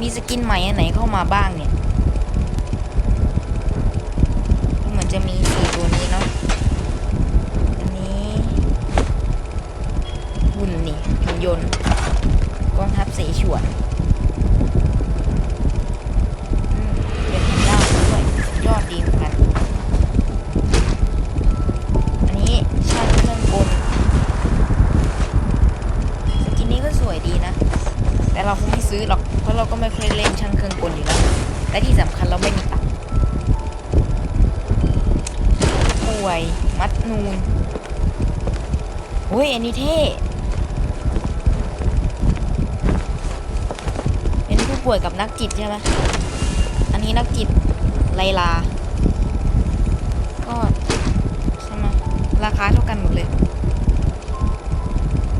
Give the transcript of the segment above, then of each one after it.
มีสกินใหม่อันไหนเข้ามาบ้างเนี่ยเหมือนจะมีสี่ตัวนี้เนาะอันนี้หุ่นนี่หุ่นยนต์กองทัพเสฉวน อันนี้เท่เป็นผู้ป่วยกับนักจิตใช่ไหมอันนี้นักจิตไลลา ก็ใช่ไหมราคาเท่ากันหมดเลย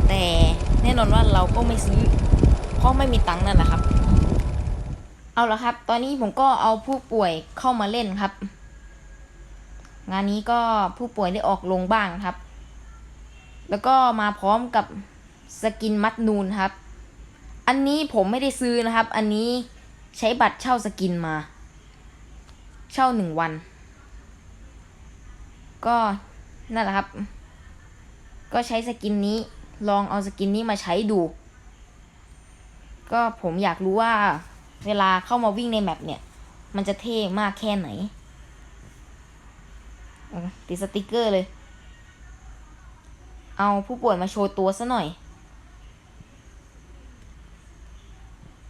แต่แน่นอนว่าเราก็ไม่ซื้อ เพราะไม่มีตังค์นั่นแหละครับ เอาละครับ ตอนนี้ผมก็เอาผู้ป่วยเข้ามาเล่นครับ งานนี้ก็ผู้ป่วยได้ออกลงบ้างครับ แล้วก็มาพร้อมกับสกินมัดนูนครับ อันนี้ผมไม่ได้ซื้อนะครับ อันนี้ใช้บัตรเช่าสกินมา เช่าหนึ่งวัน ก็นั่นแหละครับ ก็ใช้สกินนี้ลองเอาสกินนี้มาใช้ดู ก็ผมอยากรู้ว่าเวลาเข้ามาวิ่งในแมปเนี่ย มันจะเท่มากแค่ไหนติดสติกเกอร์เลย เอาผู้ป่วยมาโชว์ตัวซะหน่อย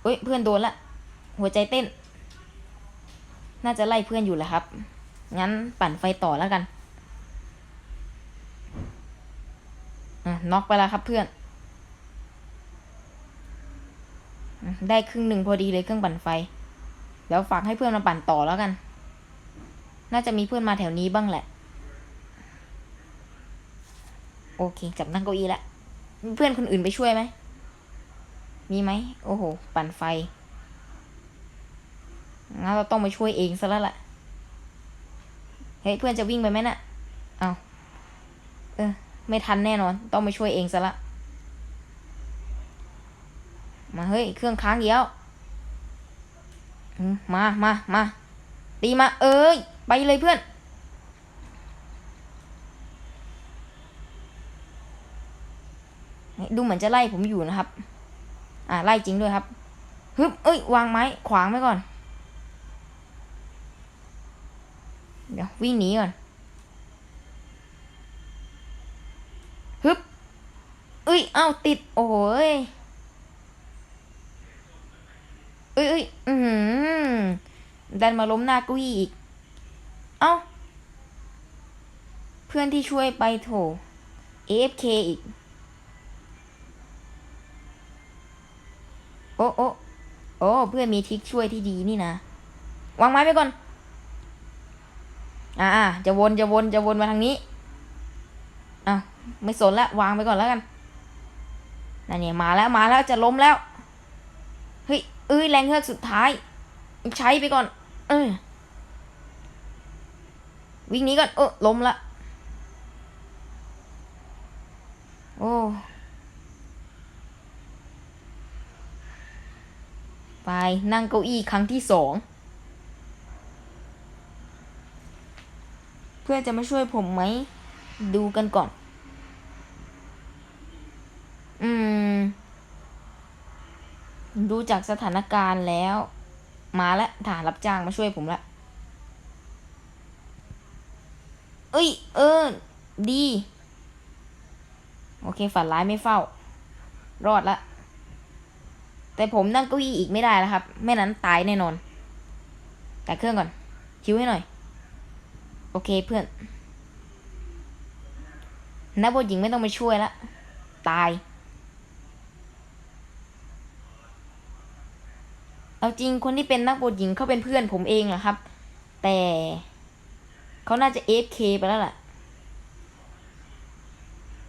เอ้ยเพื่อนโดนละ หัวใจเต้น น่าจะไล่เพื่อนอยู่แหละครับ งั้นปั่นไฟต่อแล้วกันอะน็อกไปแล้วครับเพื่อน ได้ครึ่งหนึ่งพอดีเลยเครื่องปั่นไฟเดี๋ยวฝากให้เพื่อนมาปั่นต่อแล้วกัน น่าจะมีเพื่อนมาแถวนี้บ้างแหละ โอเคจับนั่งเก้าอี้แล้วเพื่อนคนอื่นไปช่วยไหม มีไหม โอ้โห ปั่นไฟ งั้นเราต้องมาช่วยเองซะแล้วแหละเฮ้ย เพื่อนจะวิ่งไปไหมน่ะ เอาเออ ไม่ทันแน่นอน ต้องมาช่วยเองซะละ มาเฮ้ย เครื่องค้างเดียวมา มา มา ตีมา เอ้ย ไปเลยเพื่อน ดูเหมือนจะไล่ผมอยู่นะครับ อ่าไล่จริงด้วยครับฮึบเอ้ย วางไม้ขวางไว้ก่อน เดี๋ยววิ่งหนีก่อนฮึบเอ้ย เอ้าติด โอ้ยเอ้ยเอ้ยอือหือดันมาล้มหน้ากุ้ยอีก เอ้า เพื่อนที่ช่วยไปโถ AFK อีก โอ้โอ้ โอ้เพื่อนมีทิคช่วยที่ดีนี่นะวางไม้ไปก่อน อ่าจะวนจะวนจะวนมาทางนี้อะไม่สนละวางไปก่อนแล้วกันนั่นเนี่ยมาแล้วมาแล้วจะล้มแล้วเฮ้ยเอ้ยแรงเฮือกสุดท้าย ใช้ไปก่อน เออวิ่งหนี้ก่อนเออล้มละโอ้ ไปนั่งเก้าอี้ครั้งที่สองเพื่อนจะมาช่วยผมไหม ดูกันก่อน อืม ดูจากสถานการณ์แล้ว มาแล้วฐานรับจ้างมาช่วยผมละเอ้ย เออ ดี โอเค ฝันร้ายไม่เฝ้า รอดละ แต่ผมนั่งเก้าอี้อีกไม่ได้แล้วครับ ไม่นั้นตายแน่นอน แต่เครื่องก่อน คิวให้หน่อย โอเคเพื่อน นักบทหญิงไม่ต้องไปช่วยละตาย เอาจริงคนที่เป็นนักบทหญิงเขาเป็นเพื่อนผมเองเหรอครับ แต่เขาน่าจะ AFK ไปแล้วแหละ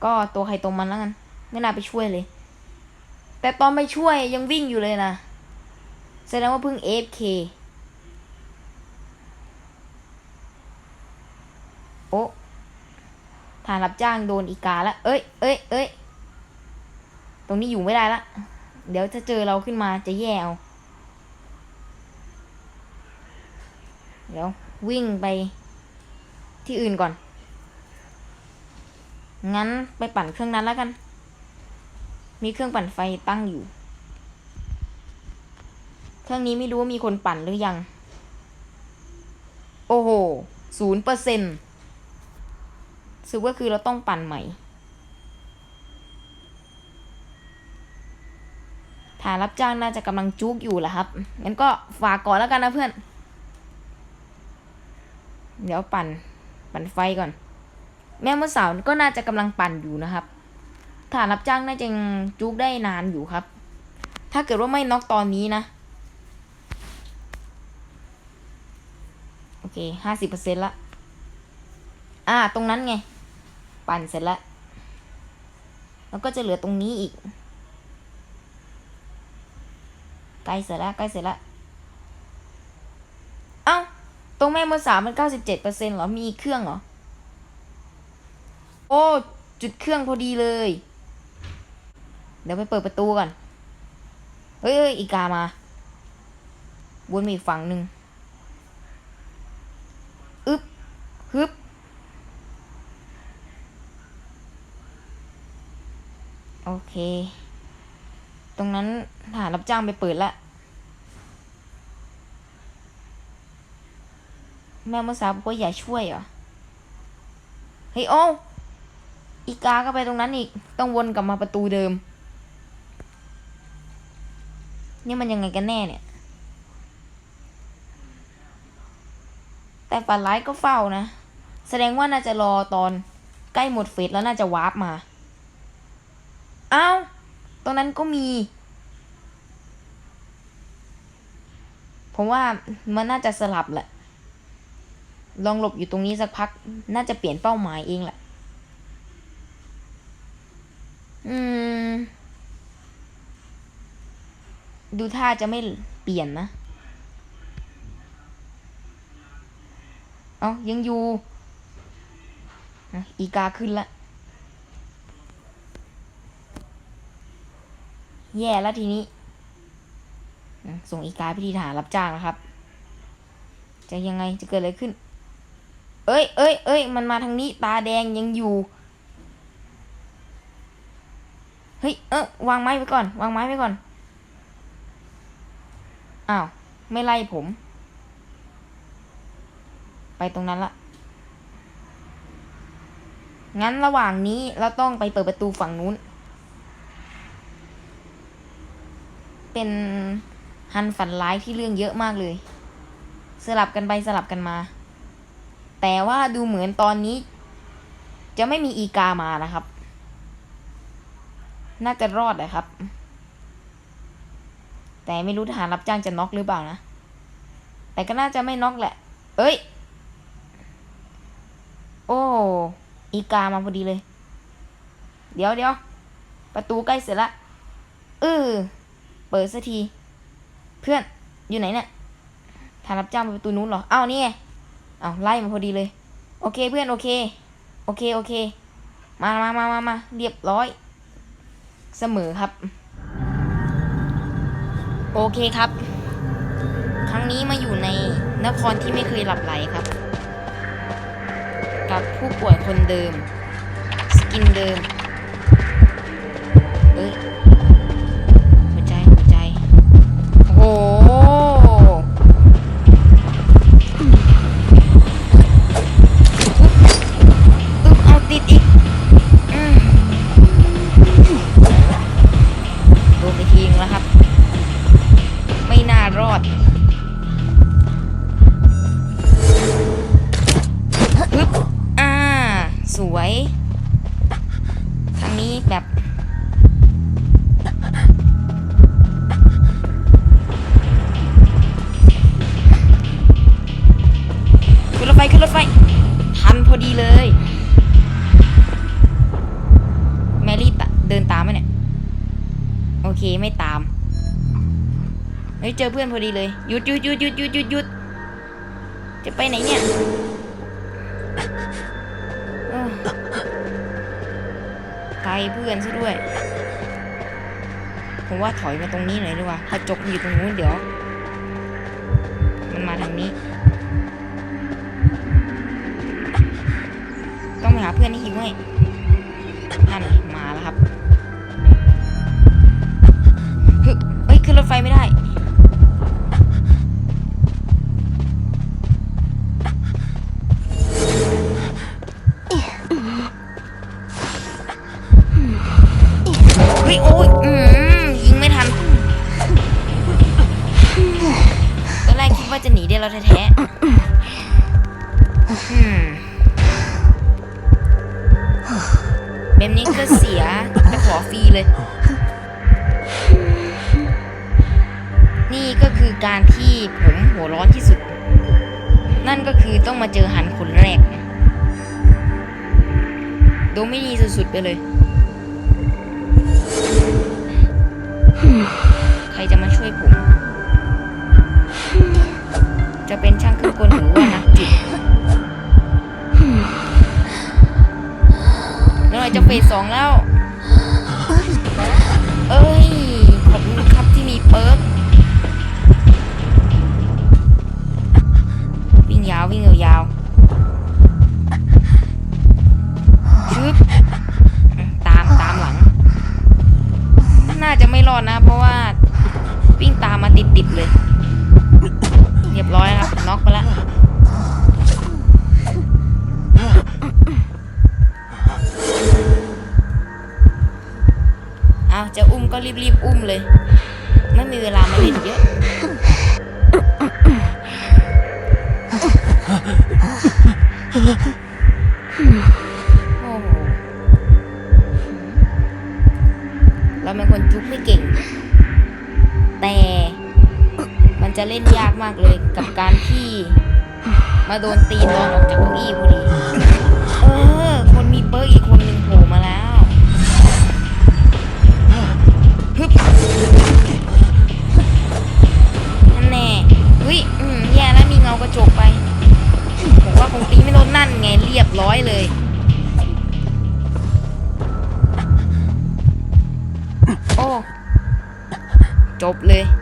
ก็ตัวใครตรงมันแล้วกัน ไม่น่าไปช่วยเลย แต่ตอนไปช่วยยังวิ่งอยู่เลยนะแสดงว่าเพิ่งเอฟเคโอ้ฐานรับจ้างโดนอีกาละเอ้ยเอ้ยเอ้ยตรงนี้อยู่ไม่ได้ละ เดี๋ยวจะเจอเราขึ้นมาจะแย่เอา เดี๋ยว วิ่งไปที่อื่นก่อน งั้นไปปั่นเครื่องนั้นแล้วกัน มีเครื่องปั่นไฟตั้งอยู่ เครื่องนี้ไม่รู้ว่ามีคนปั่นหรือยัง โอ้โหศูนย์เปอร์เซ็นต์สึกว่าคือเราต้องปั่นใหม่ฐานรับจ้างน่าจะกำลังจุกอยู่แหละครับ งั้นก็ฝากก่อนแล้วกันนะเพื่อน เดี๋ยวปั่น ปั่นไฟก่อน แม่เมื่อสาวก็น่าจะกำลังปั่นอยู่นะครับ ฐานรับจ้างน่าจะยังจุกได้นานอยู่ครับ ถ้าเกิดว่าไม่น็อกตอนนี้นะ โอเคห้าสิบเปอร์เซ็นต์ละ อ่า ตรงนั้นไง ปั่นเสร็จแล้ว แล้วก็จะเหลือตรงนี้อีก ใกล้เสร็จแล้วใกล้เสร็จแล้ว เอ้า ตรงแม่มดสามมันเก้าสิบเจ็ดเปอร์เซ็นต์เหรอ มีเครื่องเหรอ โอ้จุดเครื่องพอดีเลย เดี๋ยวไปเปิดประตูก่อน เฮ้ยอีกามาวนมาอีกฝั่งหนึ่งอึบฮึบโอเค ตรงนั้นทหารรับจ้างไปเปิดละ แม่เมื่อสาวบอกว่าอย่าช่วยเหรอ เฮ้ยโอ้อีกาก็ไปตรงนั้นอีก ต้องวนกลับมาประตูเดิม นี่มันยังไงกันแน่เนี่ย แต่ฝันร้ายก็เฝ้านะ แสดงว่าน่าจะรอตอนใกล้หมดเฟสแล้วน่าจะวาร์ปมา อ้าว ตรงนั้นก็มี ผมว่ามันน่าจะสลับแหละ ลองหลบอยู่ตรงนี้สักพัก น่าจะเปลี่ยนเป้าหมายเองแหละ อืม ดูท่าจะไม่เปลี่ยนนะ เอายังอยู่ อีกาขึ้นละ แย่แล้วทีนี้ ส่งอีกาพิธีฐานรับจ้างนะครับ จะยังไงจะเกิดอะไรขึ้น เอ้ยเอ้ยเอ้ยมันมาทางนี้ ตาแดงยังอยู่เฮ้ย เออวางไม้ไว้ก่อน วางไม้ไว้ก่อน อ้าว ไม่ไล่ผม ไปตรงนั้นละงั้นระหว่างนี้เราต้องไปเปิดประตูฝั่งนู้น เป็นฮันฝันร้ายที่เรื่องเยอะมากเลย สลับกันไปสลับกันมา แต่ว่าดูเหมือนตอนนี้ จะไม่มีอีกามานะครับ น่าจะรอดนะครับ แต่ไม่รู้ทหารรับจ้างจะน็อกหรือเปล่านะ แต่ก็น่าจะไม่น็อกแหละ เอ้ย โอ้ อีกามาพอดีเลย เดี๋ยวเดี๋ยว ประตูใกล้เสร็จละเออเปิดสักที เพื่อน อยู่ไหนเนี่ยทานรับจ้างไปประตูนู้นเหรอ อ้าวนี่ไงอ้าวไล่มาพอดีเลย โอเคเพื่อนโอเค โอเคโอเค มามามามามาเรียบร้อย เสมอครับ โอเคครับ ครั้งนี้มาอยู่ในนครที่ไม่เคยหลับไหลครับ กับผู้ป่วยคนเดิม สกินเดิม เอ้ยหัวใจหัวใจ โอ้โห จอเพื่อนพอดีเลยหยุดหยุดหยุดหยุดหยุดหยุดหยุดจะไปไหนเนี่ยไกลเพื่อนซะด้วย ผมว่าถอยมาตรงนี้หน่อยดีกว่ากระจกอยู่ตรงนู้นเดี๋ยว มันมาทางนี้ ต้องไปหาเพื่อนที่หิวให้ แบบนี้ก็เสียไปขอฟรีเลย นี่ก็คือการที่ผมหัวร้อนที่สุด นั่นก็คือต้องมาเจอหันคนแรกดูไม่ดีสุดๆไปเลย ใครจะมาช่วยผม ฟสสองแล้ว เอ้ย ขอบคุณครับที่มีเปิร์กวิ่งยาววิ่งยาวชึบตามตามหลัง น่าจะไม่รอดนะ เพราะว่าวิ่งตามมาติดๆเลย รีบๆอุ้มเลย ไม่มีเวลามาเล่นเยอะโอ้โหเราเป็นคนจุกไม่เก่ง แต่มันจะเล่นยากมากเลยกับการที่ มาโดนตีตอนออกจากเก้าอี้พอดี เออ คนมีเปิร์กอีกคนหนึ่งผม บเลยบินละบาย